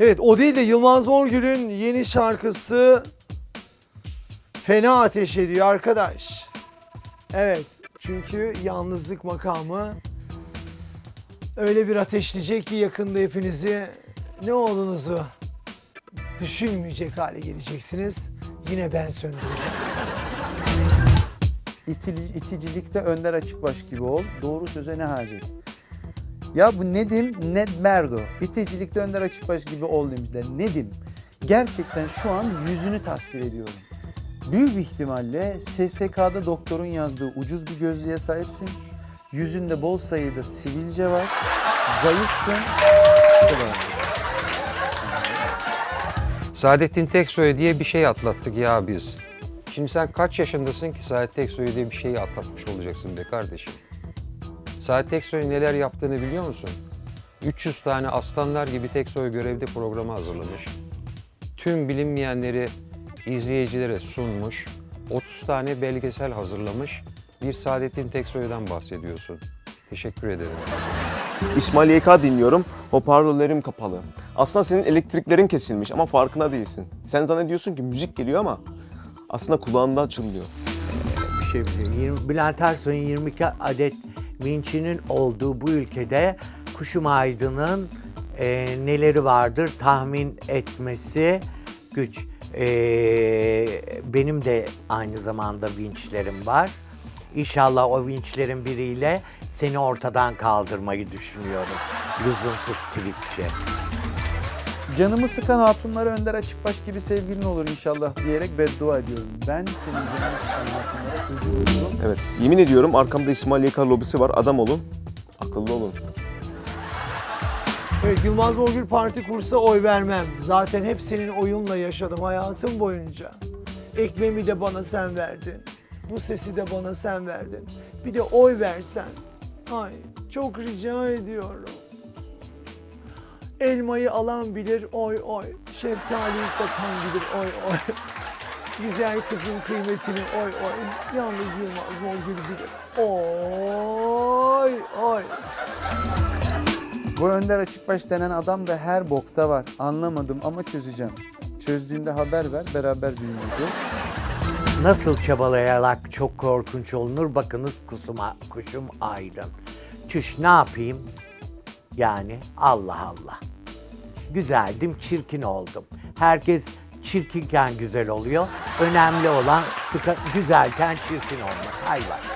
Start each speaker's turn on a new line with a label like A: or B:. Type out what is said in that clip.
A: Evet o değil de Yılmaz Morgül'ün yeni şarkısı fena ateş ediyor arkadaş. Evet çünkü yalnızlık makamı öyle bir ateşleyecek ki yakında hepinizi ne olduğunuzu düşünmeyecek hale geleceksiniz. Yine ben söndüreceğim sizi.
B: İtili, iticilikte önder açıkbaş gibi ol. Doğru söze ne hacet? Ya bu Nedim Ned Merdo. İticilikte önder açıkbaş gibi ol demişler. Nedim. Gerçekten şu an yüzünü tasvir ediyorum. Büyük bir ihtimalle SSK'da doktorun yazdığı ucuz bir gözlüğe sahipsin. Yüzünde bol sayıda sivilce var. Zayıfsın. Şu kadar.
C: Saadettin Teksoy diye bir şey atlattık ya biz. Şimdi sen kaç yaşındasın ki Saadettin Teksoy diye bir şeyi atlatmış olacaksın be kardeşim? Saadettin Teksoy neler yaptığını biliyor musun? 300 tane aslanlar gibi Teksoy görevde programı hazırlamış. Tüm bilinmeyenleri izleyicilere sunmuş. 30 tane belgesel hazırlamış. Bir Saadettin Teksoy'dan bahsediyorsun. Teşekkür ederim.
D: İsmail YK dinliyorum. Hoparlörlerim kapalı. Aslında senin elektriklerin kesilmiş ama farkında değilsin. Sen zannediyorsun ki müzik geliyor ama aslında kulağında çınlıyor.
E: bir şey biliyor. Yirmi- Bülent Ersoy'un 22 adet vinçinin olduğu bu ülkede Kuşum Aydın'ın e, neleri vardır tahmin etmesi güç. E, benim de aynı zamanda vinçlerim var. İnşallah o vinçlerin biriyle seni ortadan kaldırmayı düşünüyorum. Lüzumsuz tweetçi.
B: Canımı sıkan hatunlara önder açıkbaş gibi sevgilin olur inşallah diyerek beddua ediyorum. Ben senin canını sıkan hatunlara ölüyorum.
D: Evet. Yemin ediyorum arkamda İsmail YK lobisi var. Adam olun. Akıllı olun.
A: Evet Yılmaz Morgül parti kursa oy vermem. Zaten hep senin oyunla yaşadım hayatım boyunca. Ekmeğimi de bana sen verdin. Bu sesi de bana sen verdin. Bir de oy versen. Ay çok rica ediyorum. Elmayı alan bilir oy oy. Şeftaliyi satan bilir oy oy. Güzel kızın kıymetini oy oy. Yalnız Yılmaz Morgül bilir. Oy oy.
B: Bu Önder Açıkbaş denen adam da her bokta var. Anlamadım ama çözeceğim. Çözdüğünde haber ver, beraber dinleyeceğiz.
E: Nasıl çabalayarak çok korkunç olunur bakınız kusuma, kuşum aydın. Çüş ne yapayım? Yani Allah Allah. Güzeldim, çirkin oldum. Herkes çirkinken güzel oluyor. Önemli olan sıkı, güzelken çirkin olmak. Hayvan.